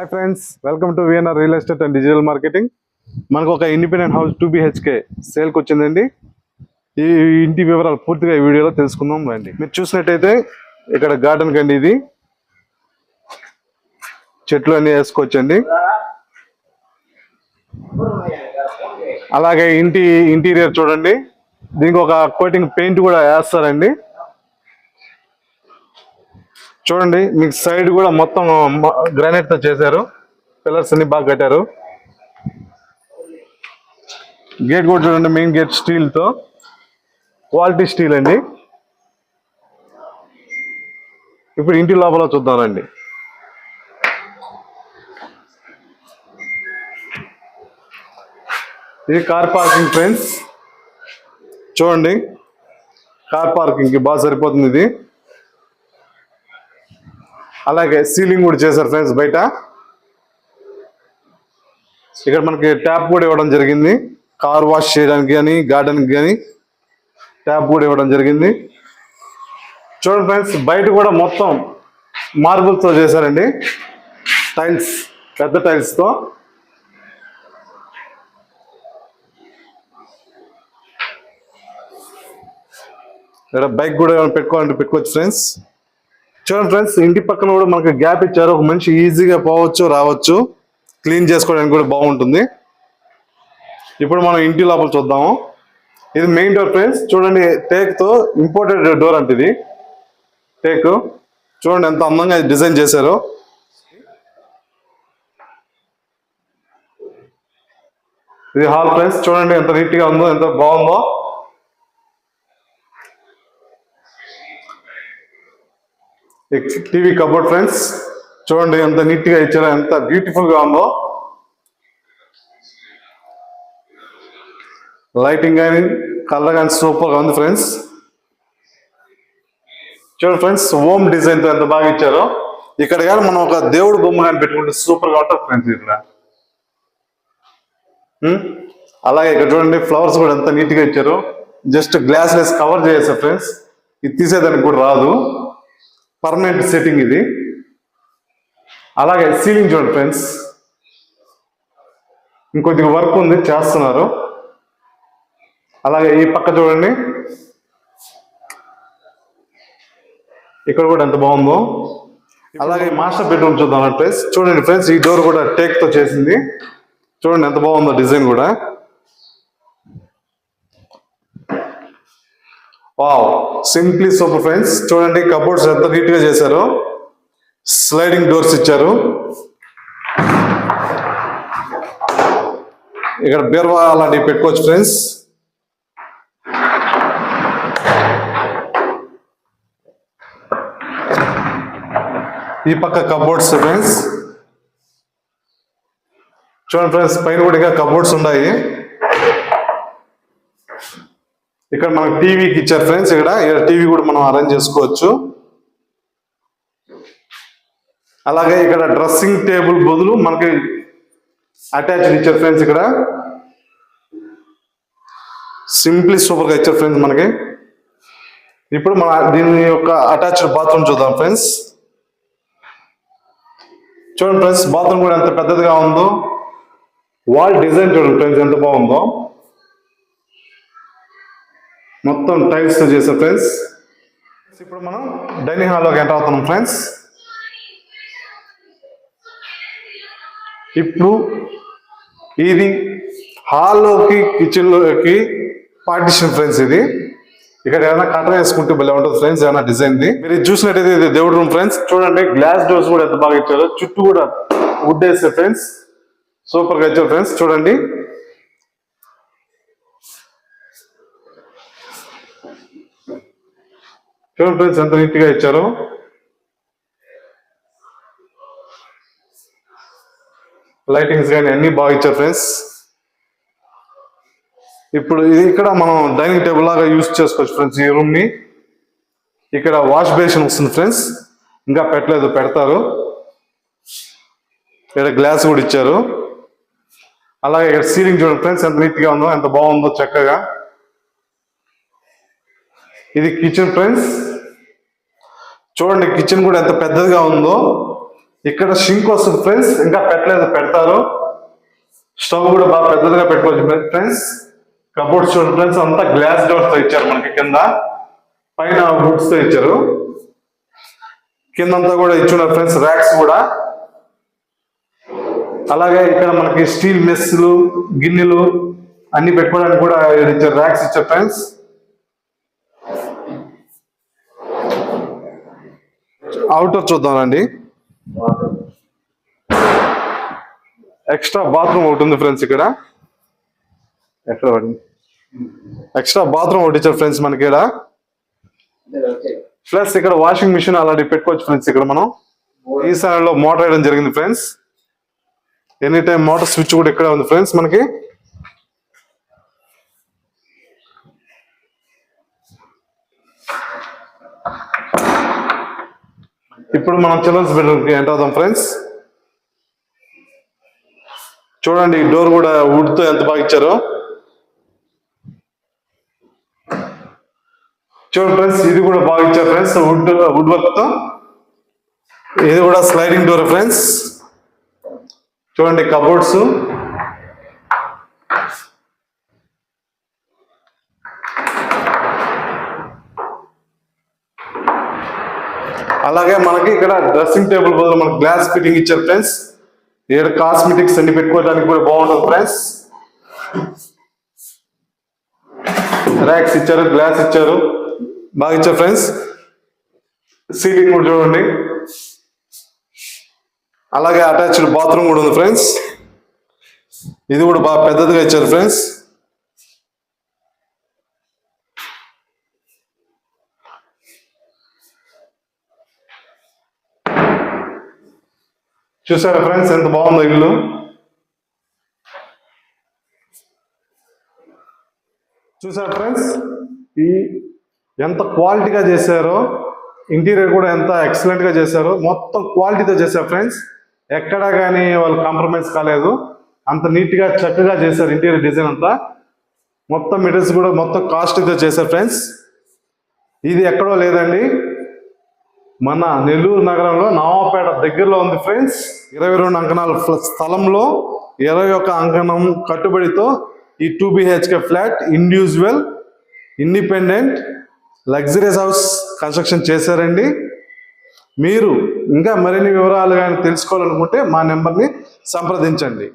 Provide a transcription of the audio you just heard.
Hi friends welcome to VNR real estate and digital marketing మనకు ఒక independent house two BHK సేల్కి వచ్చిందండి. ఈ ఇంటి వివరాలు పూర్తిగా ఈ వీడియోలో తెలుసుకుందాం రండి. మీరు చూసినట్టయితే ఇక్కడ గార్డెన్ కండి ఇది. చెట్లు అన్ని వేసుకోవచ్చండి. అలాగే ఇంటి ఇంటీరియర్ చూడండి. దీనికి ఒక కోటింగ్ పెయింట్ కూడా వేస్తారండి. చూడండి మీకు సైడ్ కూడా మొత్తం గ్రానైట్తో చేశారు. పిల్లర్స్ అన్ని బాగా కట్టారు. గేట్ కూడా చూడండి మెయిన్ గేట్ స్టీల్తో. క్వాలిటీ స్టీల్ అండి. ఇప్పుడు ఇంటి లోపల చూద్దామండి ఇది కార్ పార్కింగ్ ఫ్రెండ్స్ చూడండి. కార్ పార్కింగ్కి బాగా సరిపోతుంది ఇది. అలాగే సీలింగ్ కూడా చేశారు ఫ్రెండ్స్ బయట. ఇక్కడ మనకి ట్యాప్ కూడా ఇవ్వడం జరిగింది. కార్ వాష్ చేయడానికి కానీ గార్డెన్కి కానీ ట్యాప్ కూడా ఇవ్వడం జరిగింది. చూడండి ఫ్రెండ్స్ బయట కూడా మొత్తం మార్బుల్స్తో చేశారండి. టైల్స్ పెద్ద టైల్స్తో. ఇక్కడ బైక్ కూడా ఏమైనా పెట్టుకోవాలంటే పెట్టుకోవచ్చు ఫ్రెండ్స్. చూడండి ఫ్రెండ్స్ ఇంటి పక్కన కూడా మనకు గ్యాప్ ఇచ్చారు. ఒక మనిషి ఈజీగా పోవచ్చు రావచ్చు. క్లీన్ చేసుకోవడానికి కూడా బాగుంటుంది. ఇప్పుడు మనం ఇంటి లోపల చూద్దాము. ఇది మెయిన్ డోర్ ఫ్రెండ్స్ చూడండి టేక్తో ఇంపోర్టెడ్ డోర్ అంటే ఇది. టేక్ చూడండి ఎంత అందంగా డిజైన్ చేశారు. ఇది హాల్ ఫ్రెండ్స్ చూడండి ఎంత నీట్గా ఉందో ఎంత బాగుందో. టీవీ కబోర్డ్ ఫ్రెండ్స్ చూడండి ఎంత నీట్గా ఇచ్చారో ఎంత బ్యూటిఫుల్గా ఉందో. లైటింగ్ కానీ కలర్ కానీ సూపర్గా ఉంది ఫ్రెండ్స్. చూడండి ఫ్రెండ్స్ హోమ్ డిజైన్తో ఎంత బాగా ఇచ్చారో. ఇక్కడ కానీ మనం ఒక దేవుడు బొమ్మ కానీ పెట్టుకుంటే సూపర్గా ఉంటుంది ఫ్రెండ్స్ ఇక్కడ అలాగే ఇక్కడ చూడండి ఫ్లవర్స్ కూడా ఎంత నీట్గా ఇచ్చారు. జస్ట్ గ్లాస్ లెస్ కవర్ చేసారు ఫ్రెండ్స్. ఇది తీసేదానికి కూడా రాదు. పర్మనెంట్ సెట్టింగ్ ఇది. అలాగే సీలింగ్ చూడండి ఫ్రెండ్స్ ఇంకొద్దిగా వర్క్ ఉంది చేస్తున్నారు. అలాగే ఈ పక్క చూడండి. ఇక్కడ కూడా ఎంత బాగుందో. అలాగే మాస్టర్ బెడ్రూమ్ చూద్దాం ఫ్రెండ్స్ చూడండి ఫ్రెండ్స్ ఈ డోర్ కూడా టేక్తో చేసింది. చూడండి ఎంత బాగుందో డిజైన్ కూడా. వావ్ సింప్లీ సూపర్ ఫ్రెండ్స్ చూడండి కబోర్డ్స్ ఎంత నీట్గా చేశారు. స్లైడింగ్ డోర్స్ ఇచ్చారు. ఇక్కడ బీర్వా అలాంటివి పెట్టుకోవచ్చు ఫ్రెండ్స్ ఈ పక్క కబోర్డ్స్ ఫ్రెండ్స్ చూడండి ఫ్రెండ్స్ పైన కూడా ఇంకా కబోర్డ్స్ ఉన్నాయి. ఇక్కడ మనకు టీవీకి ఇచ్చారు ఫ్రెండ్స్ ఇక్కడ. ఇక్కడ టీవీ కూడా మనం అరేంజ్ చేసుకోవచ్చు. అలాగే ఇక్కడ డ్రెస్సింగ్ టేబుల్ బదులు మనకి అటాచ్డ్ ఇచ్చారు ఫ్రెండ్స్ ఇక్కడ. సింప్లీ సూపర్గా ఇచ్చారు ఫ్రెండ్స్ మనకి. ఇప్పుడు మన దీని యొక్క అటాచ్డ్ బాత్రూమ్ చూద్దాం ఫ్రెండ్స్. చూడండి ఫ్రెండ్స్ బాత్రూమ్ కూడా ఎంత పెద్దదిగా ఉందో. వాల్ డిజైన్ చూడండి ఫ్రెండ్స్ ఎంత బాగుందో. మొత్తం టైల్స్తో చేసాం ఫ్రెండ్స్ ఇప్పుడు మనం డైనింగ్ హాల్లోకి ఎంటర్ అవుతున్నాం ఫ్రెండ్స్ ఇప్పుడు ఇది హాల్లోకి కిచెన్లోకి పార్టీషన్ పార్టిషన్ ఫ్రెండ్స్ ఇది. ఇక్కడ ఏమైనా కటర్ వేసుకుంటే భలే ఉంటుంది ఫ్రెండ్స్ ఏమైనా డిజైన్ ఇది మీరు చూసినట్టయితే ఇది దేవుడు రూమ్ ఫ్రెండ్స్ చూడండి గ్లాస్ డోర్స్ కూడా ఎంత బాగా ఇచ్చారో చుట్టూ కూడా వుడ్ వేస్తారు ఫ్రెండ్స్ సూపర్గా ఇచ్చారు ఫ్రెండ్స్ చూడండి. చూడండి ఫ్రెండ్స్ ఎంత నీట్గా ఇచ్చారు? లైటింగ్స్ కానీ అన్ని బాగా ఇచ్చారు ఫ్రెండ్స్ ఇప్పుడు ఇది ఇక్కడ మనం డైనింగ్ టేబుల్ లాగా యూజ్ చేసుకోవచ్చు ఫ్రెండ్స్ ఈ రూమ్ని. ఇక్కడ వాష్ బేసిన్ వస్తుంది ఫ్రెండ్స్ ఇంకా పెట్టలేదు పెడతారు. ఇక్కడ గ్లాస్ కూడా ఇచ్చారు. అలాగే ఇక్కడ సీలింగ్ చూడండి ఫ్రెండ్స్ ఎంత నీట్గా ఉందో ఎంత బాగుందో చక్కగా. ఇది కిచెన్ ఫ్రెండ్స్ చూడండి కిచెన్ కూడా ఎంత పెద్దదిగా ఉందో. ఇక్కడ సింక్ వస్తుంది ఫ్రెండ్స్ ఇంకా పెట్టలేదు పెడతారు. స్టవ్ కూడా బాగా పెద్దదిగా పెట్టుకోవచ్చు ఫ్రెండ్స్ కబోర్డ్ చూడండి ఫ్రెండ్స్ అంతా గ్లాస్ డోర్స్తో ఇచ్చారు మనకి కింద. పైన వుడ్స్తో ఇచ్చారు. కిందంతా కూడా ఇచ్చున్నారు ఫ్రెండ్స్ ర్యాక్స్ కూడా. అలాగే ఇక్కడ మనకి స్టీల్ మెస్సులు గిన్నెలు అన్ని పెట్టుకోవడానికి కూడా ఇచ్చారు ర్యాక్స్ ఇచ్చారు ఫ్రెండ్స్ అవుటర్ చూద్దామండి. ఎక్స్ట్రా బాత్రూమ్ ఒకటి ఉంది ఫ్రెండ్స్ ఇక్కడ. ఎక్కడ పడింది? ఎక్స్ట్రా బాత్రూమ్ ఒకటి ఇచ్చారు ఫ్రెండ్స్ మనకి ఇక్కడ. ప్లస్ ఇక్కడ వాషింగ్ మిషన్ అలాంటివి పెట్టుకోవచ్చు ఫ్రెండ్స్ ఇక్కడ మనం. ఈ లో మోటార్ వేయడం జరిగింది friends any time motor switch కూడా ఇక్కడే ఉంది ఫ్రెండ్స్ మనకి. ఇప్పుడు మనం చిల్డ్రన్స్ బెడ్రూమ్కి ఎంటర్ అవుతాం ఫ్రెండ్స్ చూడండి డోర్ కూడా వుడ్తో ఎంత బాగా ఇచ్చారో. చూడండి ఫ్రెండ్స్ ఇది కూడా బాగా ఇచ్చారు ఫ్రెండ్స్ వుడ్ వుడ్ వర్క్తో ఇది కూడా స్లైడింగ్ డోర్ ఫ్రెండ్స్ చూడండి కబోర్డ్స్ అలాగే మనకి ఇక్కడ డ్రెస్సింగ్ టేబుల్ బదులు మనకి గ్లాస్ ఫిట్టింగ్ ఇచ్చారు ఫ్రెండ్స్. ఇక్కడ కాస్మెటిక్స్ అన్ని పెట్టుకోవడానికి కూడా బాగుంటుంది ఫ్రెండ్స్. ర్యాక్స్ ఇచ్చారు గ్లాస్ ఇచ్చారు. బాగా ఇచ్చారు ఫ్రెండ్స్. సీలింగ్ కూడా చూడండి. అలాగే అటాచ్డ్ బాత్రూమ్ కూడా ఉంది ఫ్రెండ్స్. ఇది కూడా బాగా పెద్దదిగా ఇచ్చారు ఫ్రెండ్స్. చూసారా ఫ్రెండ్స్ ఎంత బాగుందో ఇల్లు? చూసారా ఫ్రెండ్స్? ఈ ఎంత క్వాలిటీగా చేశారో ఇంటీరియర్ కూడా ఎంత ఎక్సలెంట్గా చేశారో మొత్తం క్వాలిటీతో చేశారు ఫ్రెండ్స్. ఎక్కడా కానీ వాళ్ళు కాంప్రమైజ్ కాలేదు. అంత నీట్గా చక్కగా చేశారు ఇంటీరియర్ డిజైన్ అంతా. మొత్తం మెటీరియల్స్ కూడా మొత్తం కాస్ట్తో చేశారు ఫ్రెండ్స్. ఇది ఎక్కడో లేదండి. మన నెల్లూరు నగరంలో నవాపేట దగ్గరలో ఉంది ఫ్రెండ్స్. ఇరవై రెండు అంకణాల స్థలంలో ఇరవై ఒక అంకణం కట్టుబడితో ఈ two BHK flat individual independent luxuries house construction చేశారండి. మీరు ఇంకా మరిన్ని వివరాలు కానీ తెలుసుకోవాలనుకుంటే మా నెంబర్ని సంప్రదించండి.